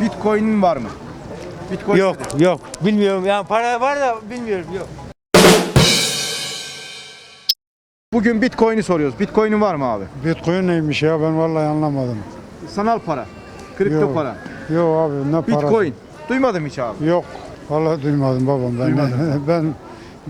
Bitcoin'in var mı? Bitcoin Yok nedir? yok bilmiyorum yani para var da bilmiyorum yok. Bugün Bitcoin'i soruyoruz. Bitcoin'in var mı abi? Bitcoin neymiş ya ben vallahi anlamadım. Sanal para. Kripto Yok. para. Yok abi ne para? Bitcoin. Duymadım hiç abi. Yok. Vallahi duymadım babam ben. Duymadın. ben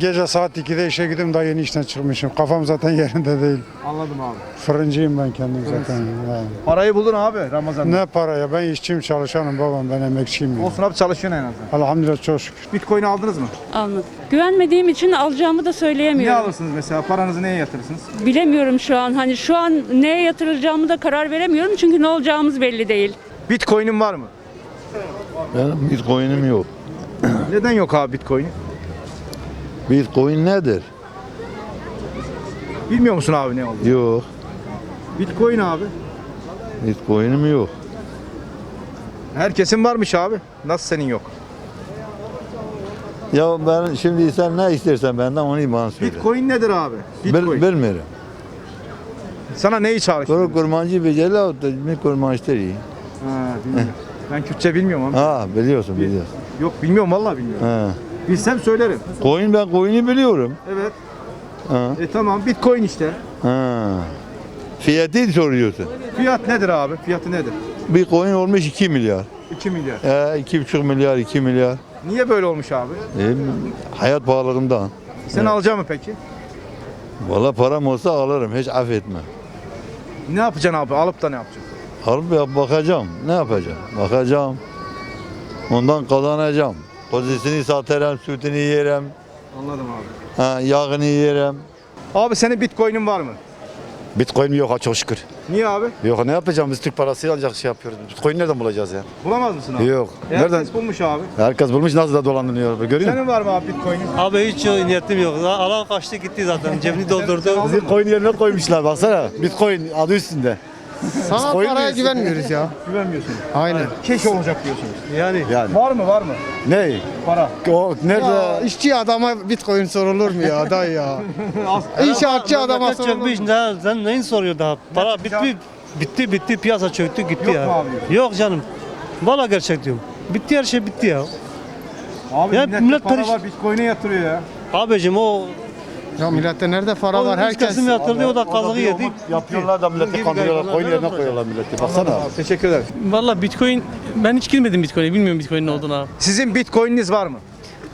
gece saat 2'de işe gidiyorum daha yeni işten çıkmışım. Kafam zaten yerinde değil. Anladım abi. Fırıncıyım ben kendim zaten. Yani. Parayı buldun abi Ramazan'da. Ne para ya ben işçiyim çalışanım babam ben emekçiyim. ya. Olsun abi çalışıyorsun en azından. Elhamdülillah çok şükür. Bitcoin'i aldınız mı? Almadım. Güvenmediğim için alacağımı da Ne söyleyemiyorum. alırsınız mesela? Paranızı neye yatırırsınız? Bilemiyorum şu an. Hani şu an neye yatıracağımı da karar veremiyorum çünkü ne olacağımız belli değil. Bitcoin'in var mı? Benim Bitcoin'im yok. Neden yok abi Bitcoin'i? Bitcoin nedir? Bilmiyor musun abi ne oldu? Yok. Bitcoin abi. Bitcoin'im yok. Herkesin varmış abi. Nasıl senin yok? Ya ben şimdi sen ne istersen benden onu bana söyle. Bitcoin nedir abi? Bil, Bitcoin. bilmiyorum. Sana neyi Kuru çağrıştırıyor? kurmancı beceri da mi kurmancıdır iyi. Ha, bilmiyorum. ben Kürtçe bilmiyorum ama. Ha biliyorsun biliyorsun. Yok bilmiyorum vallahi bilmiyorum. Ha. Bilsem söylerim. Coin ben coin'i biliyorum. Evet. Ha. E tamam Bitcoin işte. Ha. Fiyatı soruyorsun. Fiyat nedir abi? Fiyatı nedir? Bir coin olmuş 2 milyar. 2 milyar. E, 2,5 milyar 2 milyar. Niye böyle olmuş abi? E, hayat pahalılığından. Sen alacak mı peki? Valla param olsa alırım hiç affetmem. Ne yapacaksın abi? Alıp da ne yapacaksın? Alıp yap bakacağım. Ne yapacağım? Bakacağım. Ondan kazanacağım. Kozisini satarım, sütünü yerim, Anladım abi. ha, yağını yerim. Abi senin Bitcoin'in var mı? Bitcoin yok ha çok şükür. Niye abi? Yok ne yapacağım biz Türk parası ancak şey yapıyoruz. Bitcoin nereden bulacağız ya? Bulamaz mısın abi? Yok. E, Nereden? Herkes bulmuş abi. Herkes bulmuş nasıl da dolandırıyor. Görüyor musun? Senin var mı abi Bitcoin'in? Abi hiç yok, niyetim yok. Alan kaçtı gitti zaten cebini doldurdu. Bizi coin yerine koymuşlar baksana. Bitcoin adı üstünde. Sana Koyun paraya güvenmiyoruz ya. Güvenmiyorsunuz. Aynen. Keş olacak diyorsunuz. Yani Yani Var mı var mı? ne? Para. O nerede? Ya işçi adama bitcoin sorulur mu ya dayı ya? İnşaatçı adama memleket sorulur mu? çökmüş. Ne, sen neyin soruyor daha? Para bitti, bitti, bitti. Piyasa çöktü, gitti Yok ya. mu abi? Yok canım. Valla gerçek diyorum. Bitti her şey bitti ya. Abi Ya millette millet para periş- var Bitcoin'e yatırıyor ya. Abicim o Ya millette nerede para var? Herkes kesim yatırdı o da kazığı yedi. Yapıyorlar da milleti kandırıyorlar. Coin yerine koyuyorlar milleti. Baksana. Teşekkür ederim. Valla Bitcoin ben hiç girmedim Bitcoin'e bilmiyorum Bitcoin'in ne olduğunu abi. Sizin Bitcoin'iniz var mı?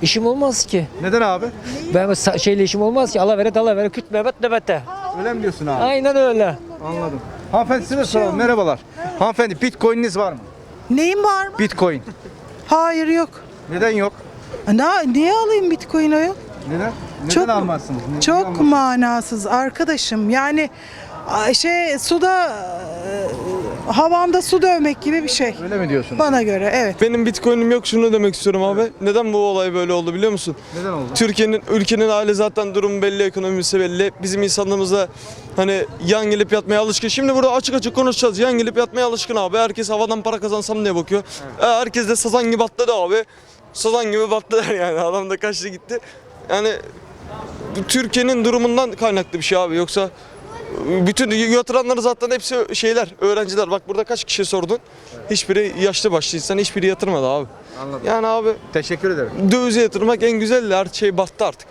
İşim olmaz ki. Neden abi? Ben sa- şeyle işim olmaz ki. Allah vere Allah vere küt Mehmet nöbette. Öyle mi diyorsun abi? Aynen öyle. Anladım. Hanımefendi size soralım. Merhabalar. Hanımefendi Bitcoin'iniz var mı? Neyim var mı? Bitcoin. Hayır yok. Neden yok? Ne, niye alayım Bitcoin'i yok? Neden? Neden Çok- almazsınız? Ne- niye Çok almazsınız? manasız arkadaşım. Yani şey suda e, havanda su dövmek gibi bir şey. Öyle mi diyorsunuz? Bana göre evet. Benim bitcoin'im yok şunu demek istiyorum abi. Neden bu olay böyle oldu biliyor musun? Neden oldu? Türkiye'nin, ülkenin hali zaten durum belli, ekonomisi belli. Bizim insanlarımız da hani yan gelip yatmaya alışkın. Şimdi burada açık açık konuşacağız. Yan gelip yatmaya alışkın abi. Herkes havadan para kazansam diye bakıyor. E, herkes de sazan gibi atladı abi. Sazan gibi battılar yani. Adam da kaçtı gitti. Yani Türkiye'nin durumundan kaynaklı bir şey abi. Yoksa bütün yatıranları zaten hepsi şeyler, öğrenciler. Bak burada kaç kişi sordun? Hiçbiri yaşlı başlı insan, hiçbiri yatırmadı abi. Anladım. Yani abi Teşekkür ederim. dövize yatırmak en güzel de her şey battı artık